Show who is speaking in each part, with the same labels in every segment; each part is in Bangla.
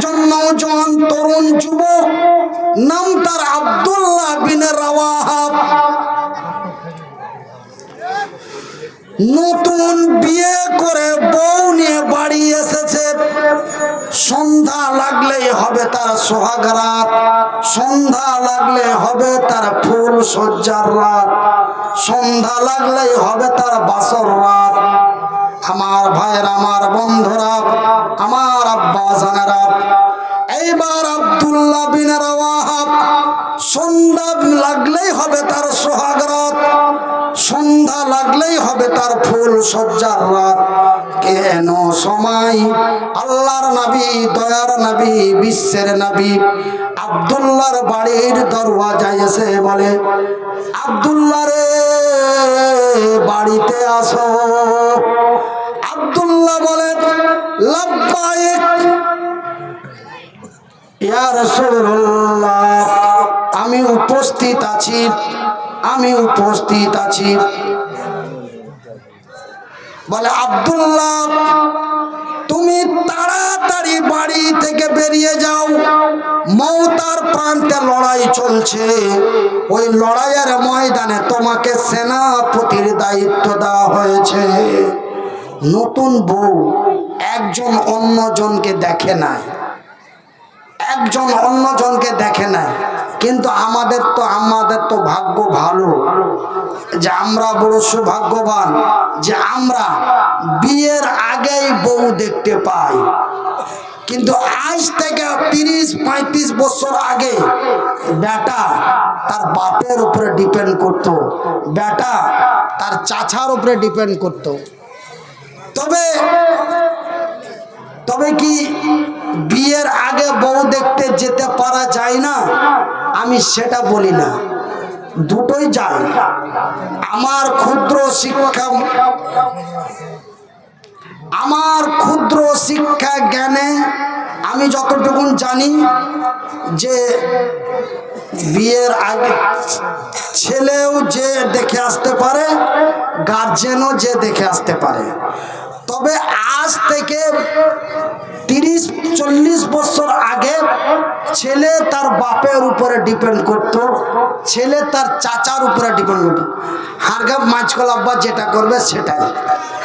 Speaker 1: একজন নৌজওয়ান তরুণ যুবক, নাম তার আব্দুল্লাহ বিন রাওয়াহাব। নতুন বিয়ে করে বউ নিয়ে বাড়ি এসেছে। সন্ধ্যা লাগলেই হবে তার সোহাগ রাত সন্ধ্যা লাগলে হবে তার ফুল সজ্জার রাত, সন্ধ্যা লাগলেই হবে তার বাসর রাত। আমার ভাইয়ের, আমার বন্ধুরা, আমার আব্বা জানেরা। এইবার আব্দুল্লাহ বিন রাওয়াহাব সন্ধ্যা লাগলেই হবে তার সোহাগ রাত সন্ধ্যা লাগলেই হবে তার ফুল সজ্জার রাত। কেন সময়? আল্লাহর নবী, দয়ার নবী, বিশ্বের নবী আব্দুল্লাহর বাড়ির দরওয়াজায় এসে বলে, আব্দুল্লাহ রে, বাড়িতে আসো। রাসূলুল্লাহ, আমি উপস্থিত আছি, আমি উপস্থিত আছি। বলে, আব্দুল্লাহ, তুমি তাড়াতাড়ি বাড়ি থেকে বেরিয়ে যাও। মৌতার প্রান্তে লড়াই চলছে। ওই লড়াইয়ের ময়দানে তোমাকে সেনাপতির দায়িত্ব দেওয়া হয়েছে। নতুন বউ একজন অন্যজনকে দেখে নাই। একজন অন্যজনকে দেখে নাই। কিন্তু আমাদের তো আমাদের তো ভাগ্য ভালো যে আমরা বড় সৌভাগ্যবান, যে আমরা বিয়ের আগেই বউ দেখতে পাই। কিন্তু আজ থেকে তিরিশ, পঁয়ত্রিশ বছর আগে বেটা তার বাপের উপরে ডিপেন্ড করত, বেটা তার চাচার উপরে ডিপেন্ড করত। তবে তবে কি বিয়ের আগে বউ দেখতে যেতে পারা যায় না? আমি সেটা বলি না। দুটোই যায়। আমার ক্ষুদ্র শিক্ষা, আমার ক্ষুদ্র শিক্ষা জ্ঞানে আমি যতটুকুন জানি যে বিয়ের আগে ছেলেও যে দেখে আসতে পারে গার্জেনও যে দেখে আসতে পারে। তবে আজ থেকে তিরিশ, চল্লিশ বছর আগে ছেলে তার বাপের উপরে ডিপেন্ড করত, ছেলে তার চাচার উপরে ডিপেন্ড করতো। হারগাপ মাঝকল আব্বা যেটা করবে সেটাই,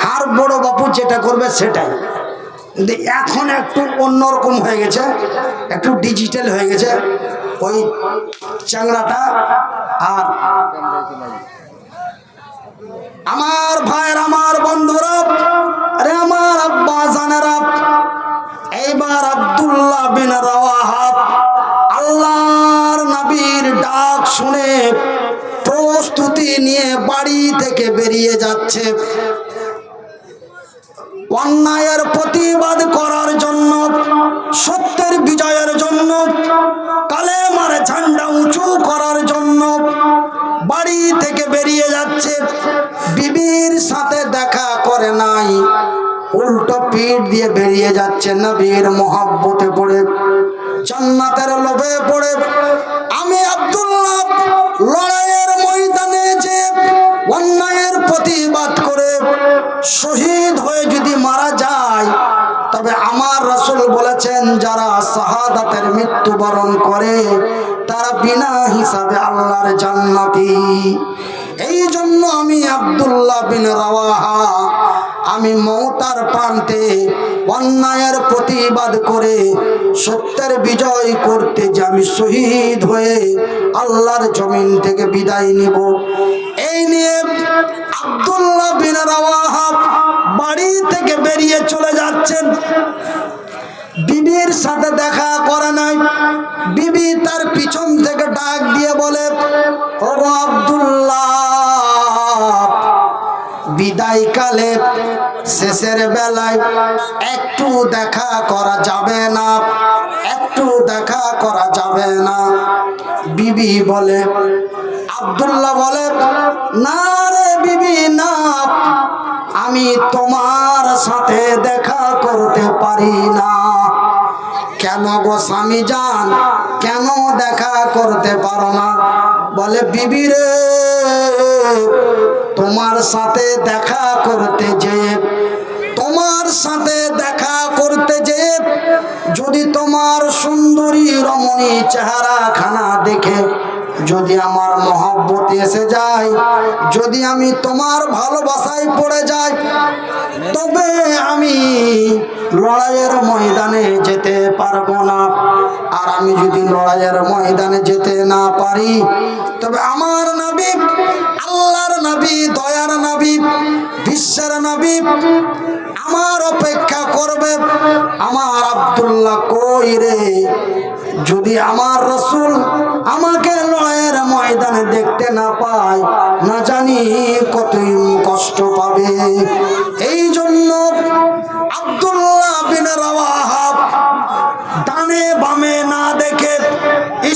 Speaker 1: হার বড় বাপু যেটা করবে সেটাই। কিন্তু এখন একটু অন্যরকম হয়ে গেছে, একটু ডিজিটাল হয়ে গেছে। ওই চ্যাংড়াটা আর আমার ভাইয়ের, আমার বন্ধুরা, আরে আমার আব্বা জানেরা, এইবার আব্দুল্লাহ বিন রাওয়াহাব আল্লাহর নবীর ডাক শুনে প্রস্তুতি নিয়ে বাড়ি থেকে বেরিয়ে যাচ্ছে। অন্যায়ের প্রতিবাদ করার জন্য, সত্যের বিজয়ের জন্য কালে কালেমার ঝান্ডা উঁচু করার জন্য বাড়ি থেকে বেরিয়ে যাচ্ছে। বিবির সাথে দেখা করে নাই, উল্টো পিঠ দিয়ে বেরিয়ে যাচ্ছে নবীর মহাব্বতে পড়ে, জান্নাতের লোভে পড়ে। আমি আব্দুল্লাহ লড়াইয়ের ময়দানে যে অন্যায়ের প্রতিবাদ করে শহীদ হয়ে যদি মারা যায় তবে আমার রসুল বলেছেন, যারা শাহাদাতের মৃত্যুবরণ করে, তারা বিনা হিসাবে আল্লাহর জান্নাতি। এই জন্য আমি আব্দুল্লাহ বিন রাওয়াহা, আমি মমতার প্রান্তে অন্যায়ের প্রতিবাদ করে সত্যের বিজয় করতে যে আমি শহীদ হয়ে আল্লাহর জমিন থেকে বিদায় নিব। এই নিয়ে আবদুল্লাহ বিন রাওয়াহা বাড়ি থেকে বেরিয়ে চলে যাচ্ছেন। বিবির সাথে দেখা করে নাই। বিবি তার পিছন থেকে ডাক দিয়ে বলে ও আব্দুল্লাহ শেষের বেলায় একটু দেখা করা যাবে না, একটু দেখা করা যাবে না। বিবি বলে, আব্দুল্লাহ বলে, না রে বিবি, না, আমি তোমার সাথে দেখা করতে পারি না। কেন গো স্বামী যান? কেন দেখা করতে পারো না? বলে, বিবি রে, তোমার সাথে দেখা করতে যে, তোমার সাথে দেখা করতে যে, যদি তোমার সুন্দরী রমণী চেহারা খানা দেখে যদি আমার মহব্বত এসে যায়, যদি আমি তোমার ভালোবাসায় পড়ে যাই, তবে আমি লড়াইয়ের ময়দানে যেতে পারব না। আর আমি যদি লড়াইয়ের ময়দানে যেতে না পারি, তবে আমার নবী, আল্লাহর নবী, দয়ার নবী, বিশ্বের নবী আমার অপেক্ষা করবে। আমার আব্দুল্লাহ কই রে? যদি আমার রসুল আমাকে লড়াইয়ের ময়দানে দেখতে না পায়, না জানি কতই কষ্ট পাবে। এই জন্য আব্দুল্লাহ বিন রাওয়াহাব ডানে বামে না দেখে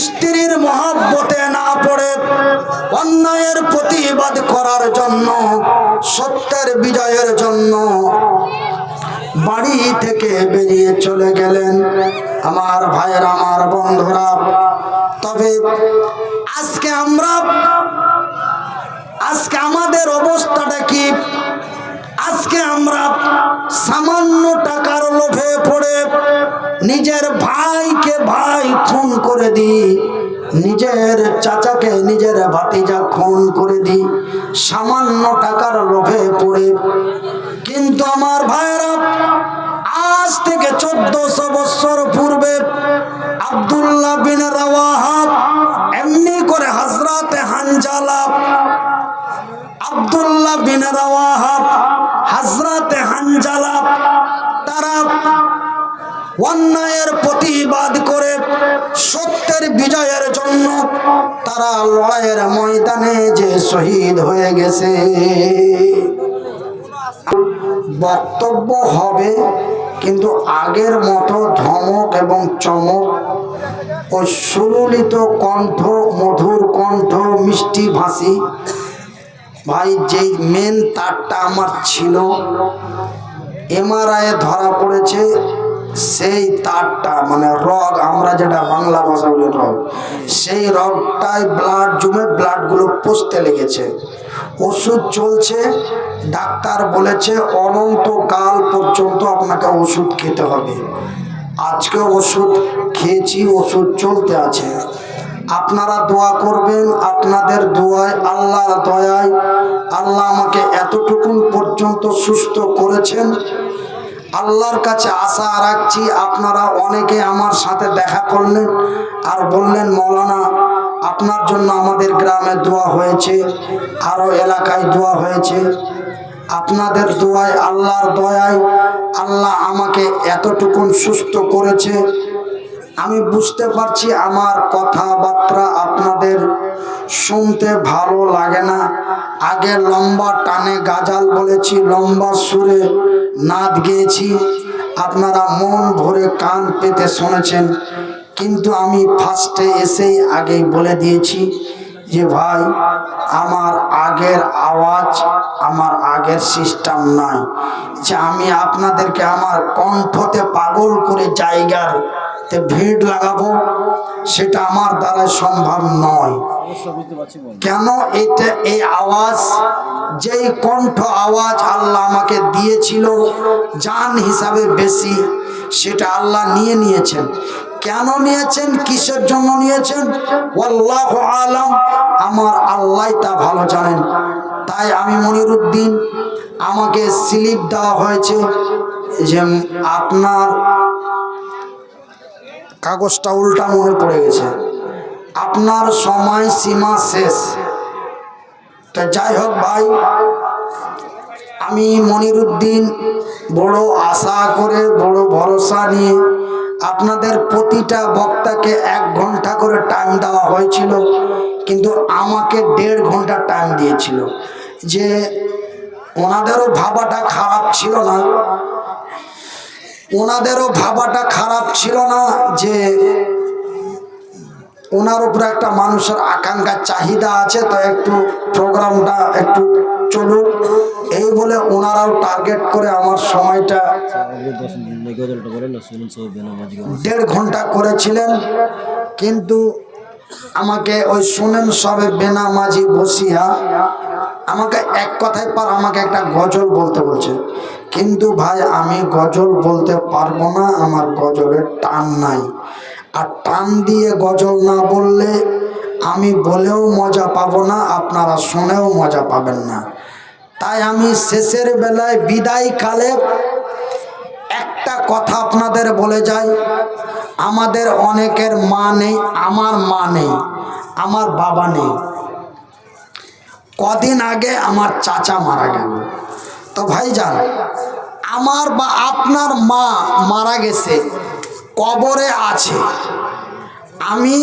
Speaker 1: স্ত্রীর মহাব্বতে না পড়ে অন্যায়ের প্রতিবাদ করার জন্য, সত্যের বিজয়ের জন্য বাড়ি থেকে বেরিয়ে চলে গেলেন। আমার ভাইয়ের, আমার বন্ধুরা, তবে আজকে আমরা, আজকে আমাদের অবস্থাটা কি? আজকে আমরা সামান্য টাকার লোভে পড়ে নিজের ভাইকে ভাই খুন করে দিই, নিজের চাচাকে, নিজের ভাতিজা খুন করে দিই, সামান্য টাকার লোভে পড়ে। কিন্তু আমার ভাইয়েরা আজ থেকে চোদ্দশো বছর পূর্বে আব্দুল্লাহ বিন রাওয়াহাব এমনি করে হজরতে হানজালা, আব্দুল্লাহ বিন রাওয়াহাব হজরতে হানজালা তারা অন্যায়ের প্রতিবাদ করে সত্যের বিজয়ের জন্য তারা লড়াইয়ের ময়দানে যে শহীদ হয়ে গেছে। বক্তব্য হবে, কিন্তু আগের মতো ধমক এবং চমক ও সুললিত কণ্ঠ, মধুর কণ্ঠ, মিষ্টি ভাসি ভাই, যেই মেন তারটা আমার ছিল এমআরআই ধরা পড়েছে, সেই তারটা মানে রগ, আমরা যেটা বাংলা ভাষা বলি রগ, সেই রগটায় ব্লাড জমে ব্লাডগুলো পচতে লেগেছে। ওষুধ চলছে ডাক্তার বলেছে, অনন্তকাল পর্যন্ত আপনাকে ওষুধ খেতে হবে। আজকে ওষুধ খেয়েছি, ওষুধ চলতে আছে। আপনারা দোয়া করবেন, আপনাদের দোয়ায়, আল্লাহর দয়ায় আল্লাহ আমাকে এতটুকুন পর্যন্ত সুস্থ করেছেন। আল্লাহর কাছে আশা রাখছি, আপনারা অনেকে আমার সাথে দেখা করলেন আর বললেন, মৌলানা, আপনার জন্য আমাদের গ্রামে দোয়া হয়েছে আরও এলাকায় দোয়া হয়েছে। আপনাদের দোয়ায়, আল্লাহর দয়ায় আল্লাহ আমাকে এতটুকুন সুস্থ করেছে। আমি বুঝতে পারছি আমার কথাবার্তা আপনাদের শুনতে ভালো লাগে না। আগে লম্বা টানে গাজাল বলেছি, লম্বা সুরে নাদ গেয়েছি। আপনারা মন ভরে কান পেতে শুনেছেন। কিন্তু আমি ফার্স্টে এসেই আগেই বলে দিয়েছি যে ভাই আমার আগের আওয়াজ আমার আগের সিস্টেম নাই। যে আমি আপনাদেরকে আমার কণ্ঠতে পাগল করে জায়গার তে ভিড় লাগাবো সেটা আমার দ্বারা সম্ভব নয়। কেন এটা এই আওয়াজ যেই কণ্ঠ আওয়াজ আল্লাহ আমাকে দিয়েছিল যান হিসাবে বেশি সেটা আল্লাহ নিয়ে নিয়েছেন। কেন নিয়েছেন? কিসের জন্য নিয়েছেন? আল্লাহ আলাম। আমার আল্লাহ তা ভালো জানেন। তাই আমি মনিরুদ্দিন, আমাকে স্লিপ দেওয়া হয়েছে যে আপনার কাগজটা উল্টা মনে পড়ে গেছে। আপনার সময় সীমা শেষ। তা যাই হোক ভাই, আমি মনিরুদ্দিন, বড় আশা করে, বড় ভরসা নিয়ে আপনাদের প্রতিটা বক্তাকে এক ঘণ্টা করে টাইম দেওয়া হয়েছিল। কিন্তু আমাকে দেড় ঘণ্টা টাইম দিয়েছিল। যে ওনাদেরও ভাবাটা খারাপ ছিল না। ওনাদেরও ভাবাটা খারাপ ছিল না যে ওনার উপরে একটা মানুষের আকাঙ্ক্ষা, চাহিদা আছে, তো একটু প্রোগ্রামটা একটু চলুক। এই বলে ওনারাও টার্গেট করে আমার সময়টা দেড় ঘণ্টা করেছিলেন। কিন্তু আমাকে ওই শুনেন সবে বেনামাজি বসিয়া আমাকে এক কথায় পার আমাকে একটা গজল বলতে বলছে। কিন্তু ভাই, আমি গজল বলতে পারব না, আমার গজলের টান নাই। আর টান দিয়ে গজল না বললে আমি বলেও মজা পাবো না, আপনারা শুনেও মজা পাবেন না। তাই আমি শেষের বেলায় বিদায় কালে একটা কথা আপনাদের বলে যাই। আমাদের অনেকের মা নেই, আমার মা নেই, আমার বাবা নেই। কদিন আগে আমার চাচা মারা গেল। তো ভাই ভাইজান, আমার বা আপনার মা মারা গেছে, কবরে আছে। আমি,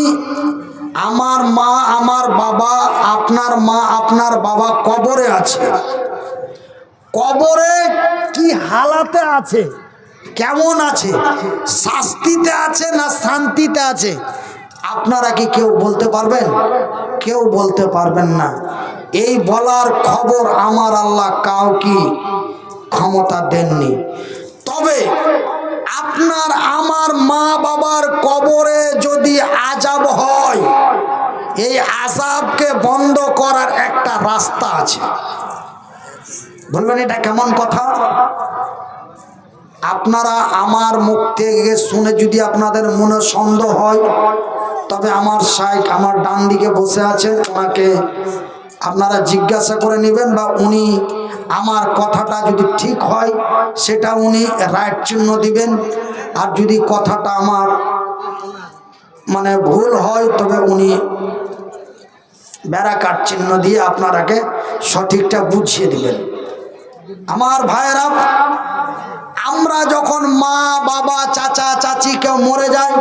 Speaker 1: আমার মা, আমার বাবা, আপনার মা, আপনার বাবা কবরে আছে। কবরে কি হালাতে আছে? কেমন আছে? শাস্তিতে আছে না শান্তিতে আছে? আপনারা কি কেউ বলতে পারবেন? কেউ বলতে পারবেন না। এই বলার খবর আমার আল্লাহ কাউ কি ক্ষমতা দেননি। তবে আপনার আমার মা বাবার কবরে যদি আজাব হয়, এই আজাবকে বন্ধ করার একটা রাস্তা আছে। বলবেন এটা কেমন কথা? আপনারা আমার মুখ থেকে শুনে যদি আপনাদের মনে সন্দেহ হয়, তবে আমার সাইড আমার ডান দিকে বসে আছেন, ওনাকে আপনারা জিজ্ঞাসা করে নেবেন বা উনি আমার কথাটা যদি ঠিক হয়, সেটা উনি রাইট চিহ্ন দিবেন। আর যদি কথাটা আমার মানে ভুল হয়, তবে উনি ব্যারাকার চিহ্ন দিয়ে আপনারাকে সঠিকটা বুঝিয়ে দিবেন। আমার ভাইয়েরা আমরা যখন মা বাবা চাচা চাচি কেউ মরে যায়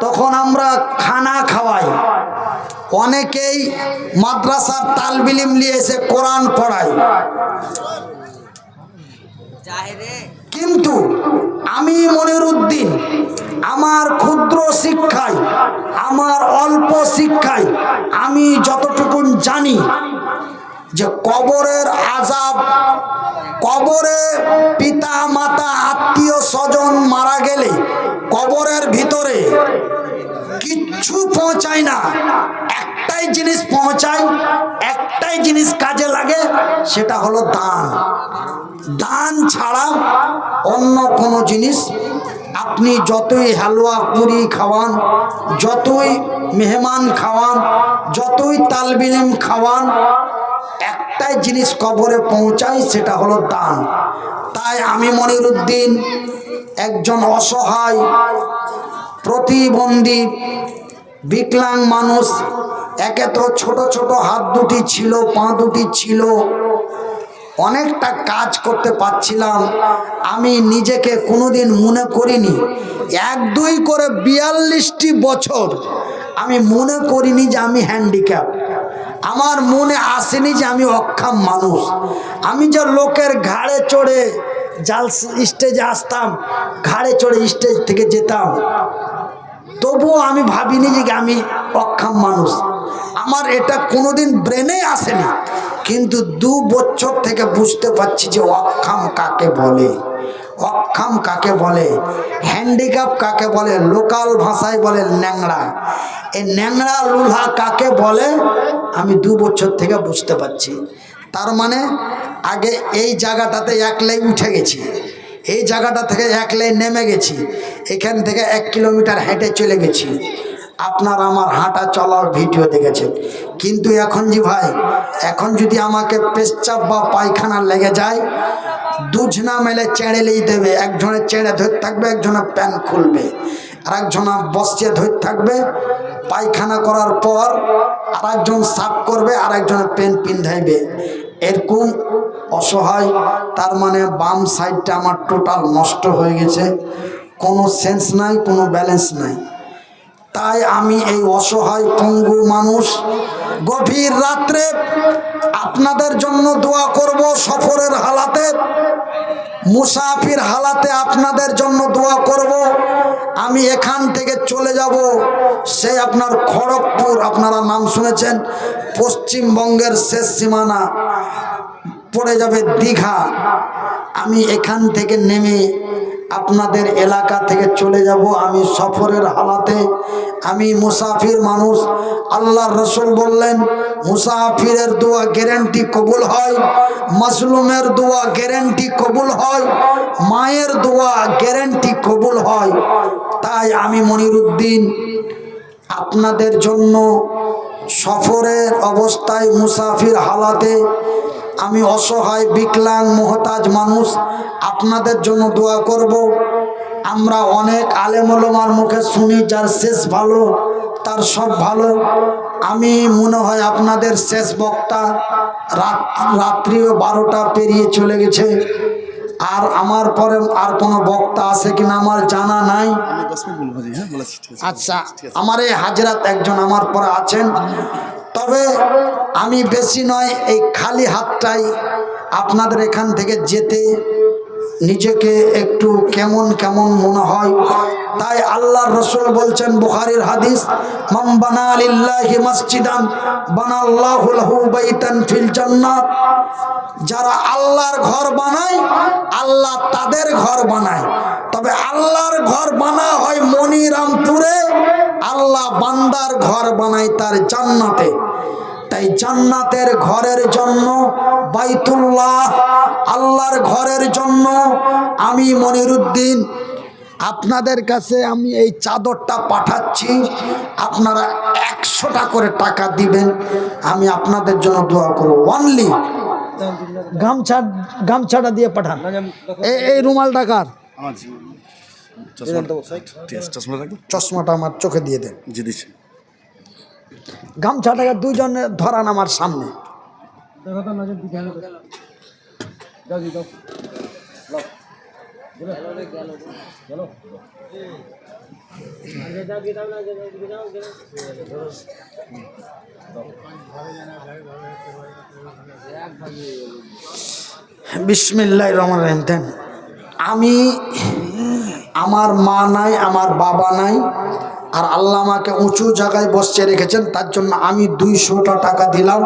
Speaker 1: তখন আমরা খানা খাওয়াই। অনেকেই মাদ্রাসার তালবিলিম নিয়ে এসে কোরআন পড়ায়। কিন্তু আমি মনির উদ্দিন আমার ক্ষুদ্র শিক্ষায় আমার অল্প শিক্ষায় আমি যতটুকুন জানি যে কবরের আজাব কবরে পিতা মাতা আত্মীয় স্বজন মারা গেলে কবরের ভিতরে কিচ্ছু পৌঁছায় না। একটাই জিনিস পৌঁছায়, একটাই জিনিস কাজে লাগে, সেটা হলো দান। দান ছাড়া অন্য কোনো জিনিস, আপনি যতই হালুয়া পুরি খাওয়ান, যতই মেহমান খাওয়ান, যতই তালবিলিম খাওয়ান একটাই জিনিস কবরে পৌঁছায় সেটা হলো দান। তাই আমি মনিরুদ্দিন একজন অসহায়, প্রতিবন্ধী, বিকলাং মানুষ একে তো ছোট ছোট হাত দুটি ছিল, পা দুটি ছিল, অনেকটা কাজ করতে পারছিলাম, আমি নিজেকে কোনোদিন মনে করিনি। এক, দুই করে বিয়াল্লিশটি বছর আমি মনে করিনি যে আমি হ্যান্ডিক্যাপ আমার মনে আসেনি যে আমি অক্ষম মানুষ। আমি যে লোকের ঘাড়ে চড়ে জাল স্টেজে আসতাম, ঘাড়ে চড়ে স্টেজ থেকে যেতাম, তবুও আমি ভাবিনি যে আমি অক্ষম মানুষ। আমার এটা কোনোদিন ব্রেনে আসেনি, কিন্তু দু বছর থেকে বুঝতে পারছি যে অক্ষম কাকে বলে। অক্ষম কাকে বলে? হ্যান্ডিক্যাপ কাকে বলে? লোকাল ভাষায় বলে ন্যাংড়া। এই ন্যাংড়া লুলহা কাকে বলে? আমি দু বছর থেকে বুঝতে পারছি। তার মানে আগে এই জায়গাটাতে একলাই উঠে গেছি। এই জায়গাটা থেকে এক লাইন নেমে গেছি। এখান থেকে এক কিলোমিটার হেঁটে চলে গেছি। আপনার আমার হাঁটা চলার ভিডিও দেখেছেন। কিন্তু এখন জি ভাই, এখন যদি আমাকে পেশচাপ বা পায়খানা লেগে যায় দুজনা মেলে চেড়েলেই দেবে। একজনের চেড়ে ধরে থাকবে একজনের প্যান খুলবে। আর একজনা বসিয়ে ধরে থাকবে। পায়খানা করার পর আর একজন সাফ করবে আর একজনের পেন পিন্ধাইবে। এরকম অসহায়, তার মানে বাম সাইডটা আমার টোটাল নষ্ট হয়ে গেছে। কোনো সেন্স নাই, কোনো ব্যালেন্স নাই। তাই আমি এই অসহায়, পঙ্গু মানুষ গভীর রাত্রে আপনাদের জন্য দোয়া করব সফরের হালাতে। মুসাফির হালাতে আপনাদের জন্য দোয়া করব। আমি এখান থেকে চলে যাব। সে আপনার খড়গপুর, আপনারা নাম শুনেছেন, পশ্চিমবঙ্গের শেষ সীমানা পড়ে যাবে দীঘা। আমি এখান থেকে নেমে আপনাদের এলাকা থেকে চলে যাব। আমি সফরের হালাতে, আমি মুসাফির মানুষ। আল্লাহ রসুল বললেন, মুসাফিরের দোয়া গ্যারেন্টি কবুল হয় মাসলুমের দোয়া গ্যারেন্টি কবুল হয়, মায়ের দোয়া গ্যারেন্টি কবুল হয়। তাই আমি মনিরুদ্দিন, আপনাদের জন্য সফরের অবস্থায় মুসাফির হালাতে আমি অসহায় বিকলাং মোহতাজ মানুষ আপনাদের জন্য দোয়া করব। আমরা অনেক আলেমলমার মুখে শুনি যার শেষ ভালো তার সব ভালো। আমি মনে হয় আপনাদের শেষ বক্তা রাত রাত্রিও বারোটা পেরিয়ে চলে গেছে। আর আমার পরে আর কোনো বক্তা আছে কিনা আমার জানা নাই।
Speaker 2: হ্যাঁ
Speaker 1: আচ্ছা আমার এই হাজরাত একজন আমার পরে আছেন। তবে আমি বেশি নয়, এই খালি হাতটাই আপনাদের এখান থেকে যেতে নিজেকে একটু কেমন কেমন মনে হয়। তাই আল্লাহ রসুল বলছেন বুখারির হাদিস মাম বানা লিল্লাহি মসজিদান বানাল্লাহু লাহু বাইতান ফিল জান্নাত। যারা আল্লাহর ঘর বানায়, আল্লাহ তাদের ঘর বানায়। তবে আল্লাহর ঘর বানা হয় মনিরামপুরে। আল্লাহ বান্দার ঘর বানায় তার জান্নাতে। তাই জান্নাতের ঘরের জন্য বাইতুল্লাহ আল্লাহর ঘরের জন্য আমি মনিরুদ্দিন আপনাদের কাছে আমি এই চাদরটা পাঠাচ্ছি। আপনারা একশোটা করে টাকা দিবেন। আমি আপনাদের জন্য দোয়া করব। অনলি গামছা গামছাটা দিয়ে পাঠান। এই এই রুমাল টাকার
Speaker 2: আমার
Speaker 1: চশমাটা আমার চোখে দিয়ে দেন।
Speaker 2: জি দিচ্ছি।
Speaker 1: গামছাটাকে দুজনে ধরান আমার সামনে। বিসমিল্লাহ রহমান রহিম আমি, আমার মা নাই, আমার বাবা নাই, আর আল্লাহ আমাকে উঁচু জায়গায় বসছে রেখেছেন, তার জন্য আমি দুইশোটা টাকা দিলাম,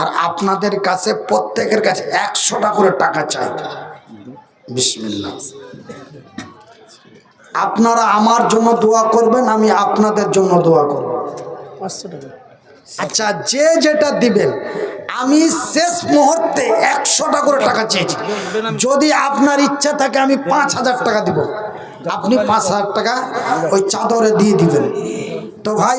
Speaker 1: আর আপনাদের কাছে, প্রত্যেকের কাছে একশোটা করে টাকা চাই। বিসমিল্লা আপনারা আমার জন্য দোয়া করবেন, আমি আপনাদের জন্য দোয়া করব। আচ্ছা যে যেটা দিবেন, আমি শেষ মুহূর্তে একশোটা করে টাকা চেয়েছি। যদি আপনার ইচ্ছা থাকে, আমি পাঁচ হাজার টাকা দিব। আপনি পাঁচ হাজার টাকা ওই চাদরে দিয়ে দিবেন। তো ভাই